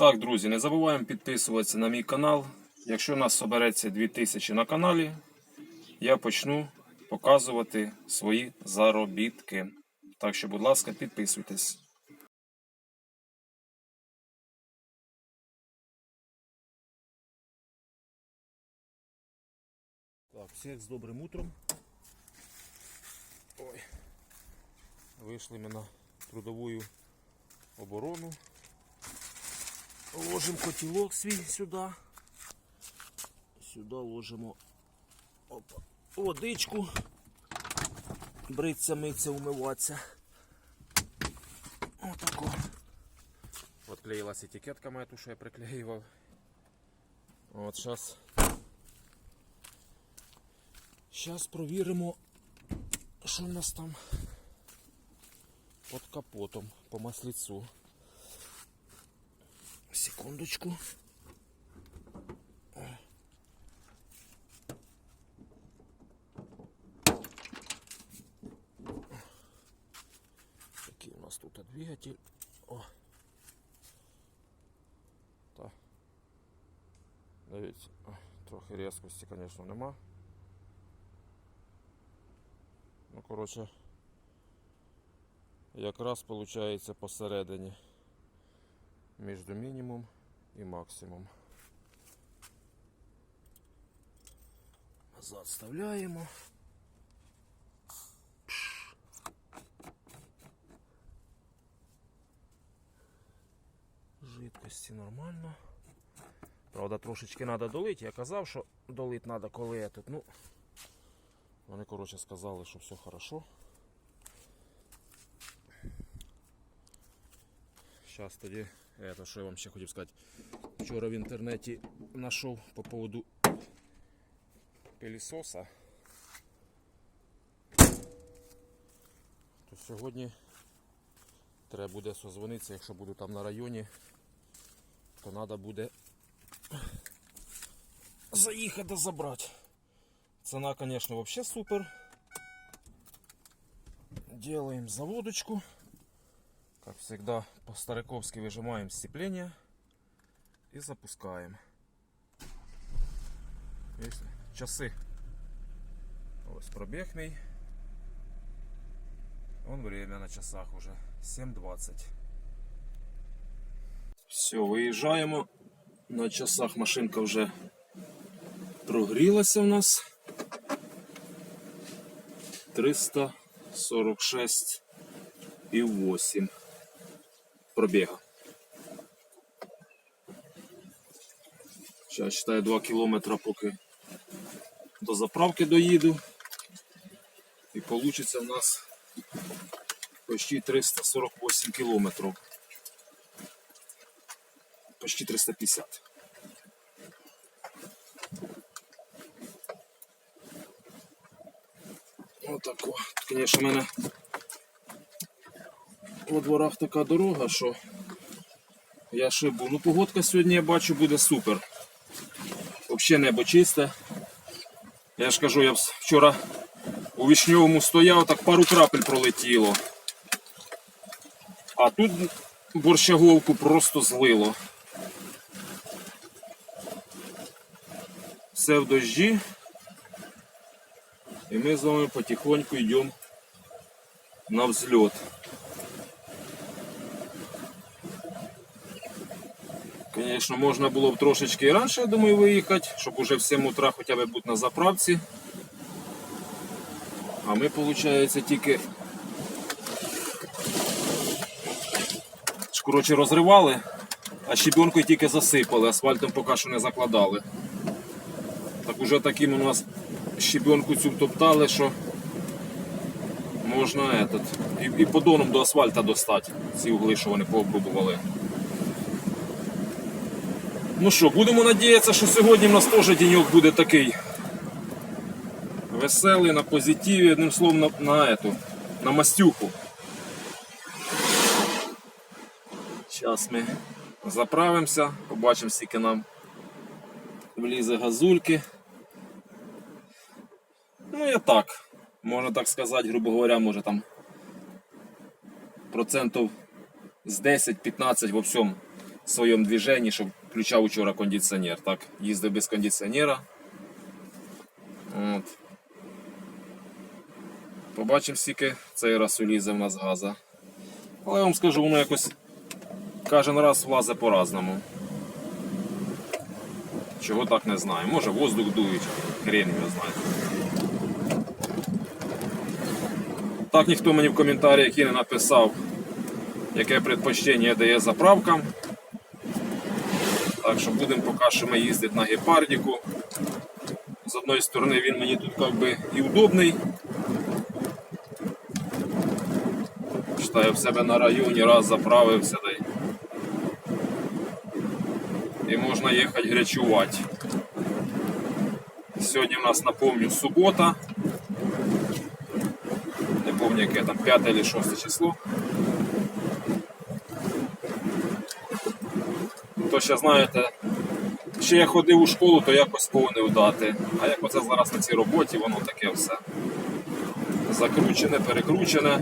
Так, друзі, не забуваємо підписуватися на мій канал. Якщо нас собереться 2000 на каналі, я почну показувати свої заробітки. Так що, будь ласка, підписуйтесь. Так, всіх з добрим утром. Ой. Вийшли ми на трудову оборону. Ложимо котілок свій сюди. Сюди ложимо опа, водичку. Бриться, миться, умиватися. Отако. Отклеїлась етикетка моя, ту, що я приклеював. От зараз. Зараз провіримо, що в нас там під капотом по маслицу. Секундочку. О. Такий у нас тут двигатель. О. Так. Дивіться, трохи різкості, звісно, нема. Ну, коротше, якраз виходить посередині між мінімум і максимум. Назад вставляємо. Жидкості нормально. Правда, трошечки треба долити. Я казав, що долити треба, коли я тут. Ну, вони, коротше, сказали, що все хорошо. Зараз тоді, это, що я вам ще хотів сказати. Вчора в інтернеті знайшов по поводу пилісоса. То сьогодні треба буде созвонитися, якщо буду там на районі, то треба буде заїхати забрати. Цена, конечно, вообще супер. Делаем заводочку. Как всегда, по-стариковски выжимаем сцепление и запускаем. Есть часы. Ось пробіг мій. Вон время на часах уже 7.20. Все, виїжджаємо. На часах машинка вже прогрілася у нас. 346 і 8 пробіга. Зараз читаю 2 кілометри, поки до заправки доїду. І вийде у нас почти 348 кілометрів. Почти 350. Отако. Звісно, в мене по дворах така дорога, що я шибу. Ну, погодка сьогодні я бачу буде супер. Взагалі небо чисте. Я ж кажу, я вчора у вишньовому стояв, так пару крапель пролетіло. А тут борщаговку просто злило. Все в дожді. І ми з вами потихоньку йдемо на взльот. Звісно, можна було б трошечки і раніше, я думаю, виїхати, щоб уже в 7 утра хоча б бути на заправці. А ми, виходить, тільки коротше, розривали, а щебенкою тільки засипали, асфальтом поки що не закладали. Так уже таким у нас щебенку цю топтали, що можна этот, і, і подоном до асфальта достати ці угли, що вони пообрубували. Ну що, будемо надіятися, що сьогодні в нас теж денек буде такий веселий, на позитиві, одним словом, на, на, ету, на мастюху. Зараз ми заправимося, побачимо, скільки нам влізе газульки. Ну, я так, можна так сказати, грубо говоря, може там процентів з 10-15 во всьому своєму движенні, щоб включав вчора кондиціонер. Так, їздив без кондиціонера. От. Побачимо, скільки цей раз улізе в нас газа. Але я вам скажу, воно якось кожен раз влазе по-разному. Чого так не знаю. Може воздух дують, хрен його знає. Так ніхто мені в коментарях і не написав, яке предпочтення дає заправкам. Так що будемо поки що ми їздити на гепардіку. З одної сторони він мені тут как би і удобний. Читаю в себе на районі, раз заправився да й- і можна їхати грячувати. Сьогодні в нас, напомню, субота. Не пам'ятаю, яке там 5 чи 6 число. То ще знаєте, ще я ходив у школу, то якось повинен дати. А як оце зараз на цій роботі, воно таке все. Закручене, перекручене.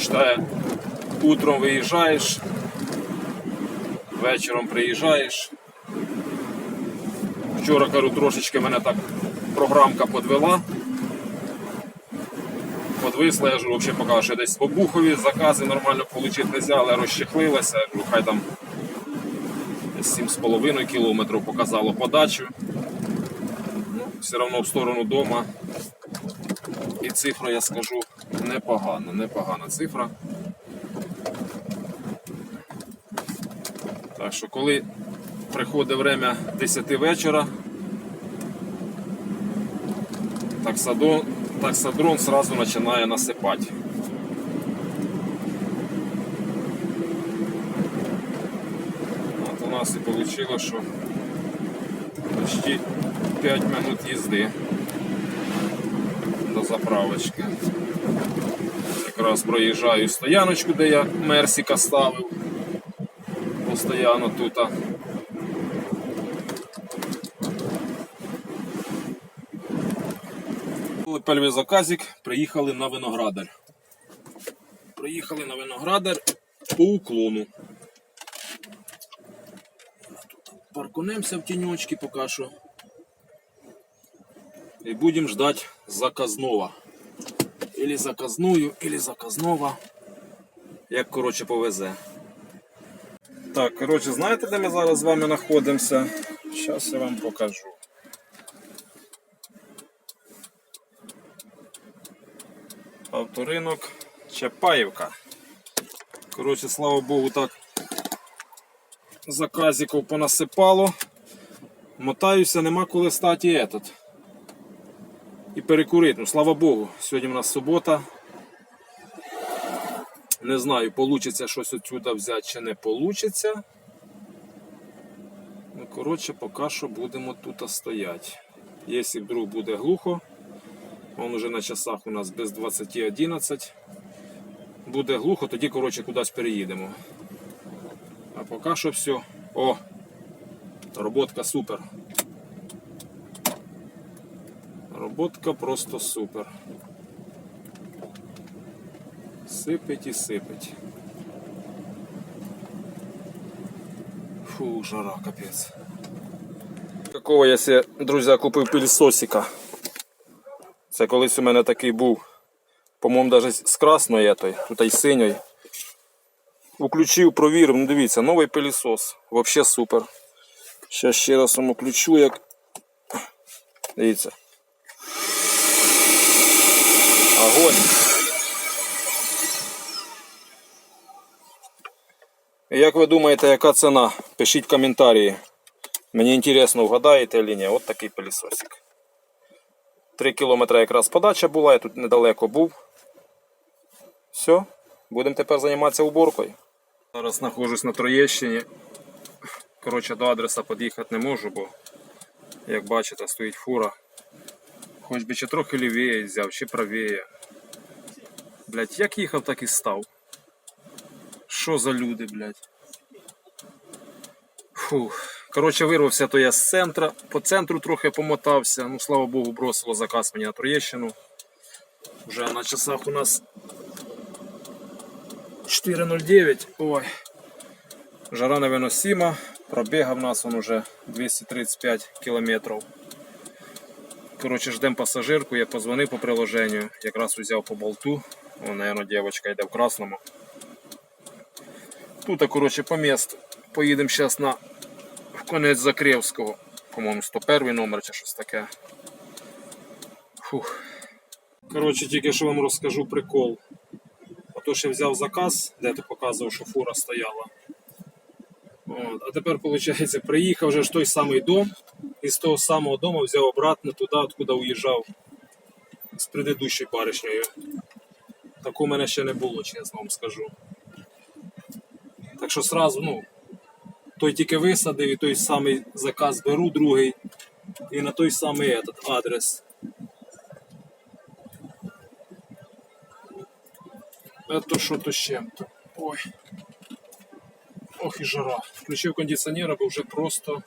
Читає, утром виїжджаєш, вечором приїжджаєш. Вчора кажу, трошечки мене так програмка подвела. Подвисла, я ж взагалі поки що десь по бухові закази нормально отримати не але розчехлилася. Я хай там 7,5 кілометрів показало подачу. Ну, все одно в сторону дома. І цифра, я скажу, непогана, непогана цифра. Так що коли приходить время 10 вечора, таксодрон, таксодрон сразу починає насипати. Нас і вийшло, що почти 5 минут їзди до заправочки. Якраз проїжджаю стояночку, де я Мерсіка ставив. Постоянно тут. Перший заказик, приїхали на виноградар. Приїхали на виноградар по уклону. Паркунемося в тіньочки поки що. І будемо ждати заказного. Или заказную, или заказного. Як коротше повезе. Так, коротше, знаєте, де ми зараз з вами знаходимося? Зараз я вам покажу. Авторинок Чапаївка. Коротше, слава Богу, так заказиків понасипало. Мотаюся, нема коли стати этот. І перекурити. Ну, слава Богу, сьогодні у нас субота. Не знаю, вийде щось отсюда взяти чи не вийде. Ну, коротше, поки що будемо тут стояти. Якщо вдруг буде глухо, он уже на часах у нас без 20.11. Буде глухо, тоді коротше, кудись переїдемо. А поки що все. О! Роботка супер. Роботка просто супер. Сипить і сипить. Фу, жара, капець. Какого я себе, друзі, купив пильсосика. Це колись у мене такий був. По-моєму, навіть з красної тут і синьої. Включив, провірив, ну дивіться, новий пилісос. Взагалі супер. Зараз ще раз вам включу, як. Дивіться. Огонь. Як ви думаєте, яка ціна? Пишіть в коментарі. Мені інтересно, вгадаєте чи ні. От такий пилісосик. 3 кілометри якраз подача була, я тут недалеко був. Все, будемо тепер займатися уборкою. Зараз знаходжусь на Троєщині. Коротше, до адреса під'їхати не можу, бо, як бачите, стоїть фура. Хоч би чи трохи лівіє взяв, чи правіє. Блять, як їхав, так і став. Що за люди, блять? Фух. Коротше, вирвався то я з центра. По центру трохи помотався. Ну, слава Богу, бросило заказ мені на Троєщину. Вже на часах у нас 4.09. Ой. Жара невиносима, пробіга в нас он уже 235 кілометрів. Коротше, ждемо пасажирку, я позвонив по приложенню, якраз узяв по болту. О, наверное, дівчинка йде в красному. Тут, коротше, по місту. Поїдемо зараз на в конець Закревського. По-моєму, 101 номер чи щось таке. Фух. Коротше, тільки що вам розкажу прикол. Отож я взяв заказ, де ти показував, що фура стояла. От. А тепер, виходить, приїхав вже ж той самий дом, і з того самого дому взяв обратно туди, откуда уїжджав з предыдущою баришнею. Такого мене ще не було, чесно вам скажу. Так що сразу, ну, той тільки висадив і той самий заказ беру, другий, і на той самий этот адрес. Это що то ще? Ой. Ох і жара. Включив кондиціонер, бо вже просто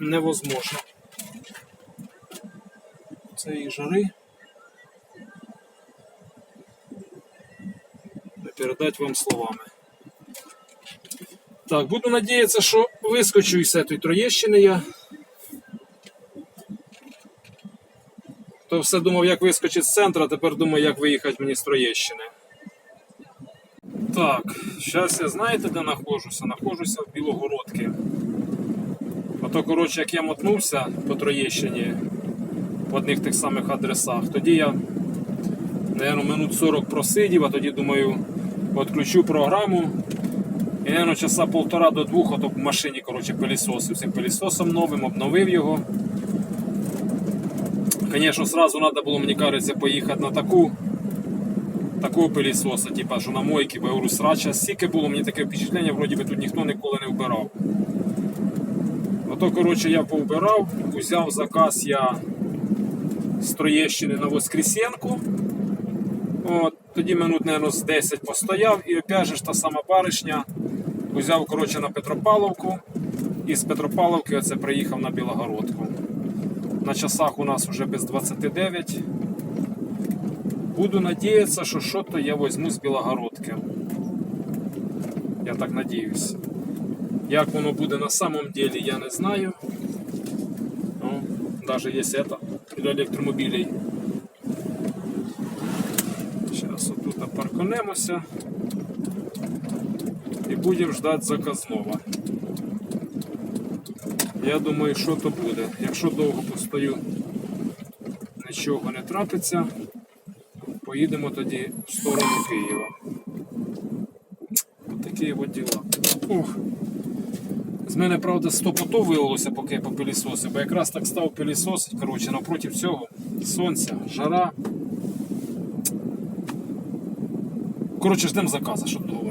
невозможно. Цієї жари. Не передати вам словами. Так, буду надіятися, що вискочу із цієї Троєщини я. То все думав, як вискочити з центру, а тепер думаю, як виїхати мені з Троєщини. Так, зараз я знаєте, де знаходжуся? Знаходжуся в Білогородці. Ото, коротше, як я мотнувся по Троєщині в одних тих самих адресах, тоді я, мабуть, минут 40 просидів, а тоді думаю, відключу програму. І, мабуть, часа полтора до двох, ото в машині, коротше, пилісосив цим пилісосом новим, обновив його. Звісно, сразу треба було, мені кажеться, поїхати на таку такого пилісоса, типа, що на мойки, бо срача стільки було, мені таке впечатлення, вроді би тут ніхто ніколи не вбирав. Ото, коротше, я повбирав, взяв заказ я з Троєщини на Воскресенку. От, тоді минут, мабуть, з 10 постояв і опять же та сама баришня взяв коротше, на Петропавловку і з Петропавловки оце приїхав на Білогородку. На часах у нас вже без 29. Буду надіятися, що щось я візьму з Білогородки. Я так надіюсь. Як воно буде на самом деле, я не знаю. Ну, даже есть это для електромобілей. Зараз отут парканемося і будемо ждати заказного. Я думаю, що то буде. Якщо довго постою, нічого не трапиться, поїдемо тоді в сторону Києва. Ось такі от діла. Ох. З мене, правда, стопото вилилося, поки я попилісосив, бо якраз так став пилісос, коротше, напроти цього сонця, жара. Коротше, ждемо заказу, щоб договорити.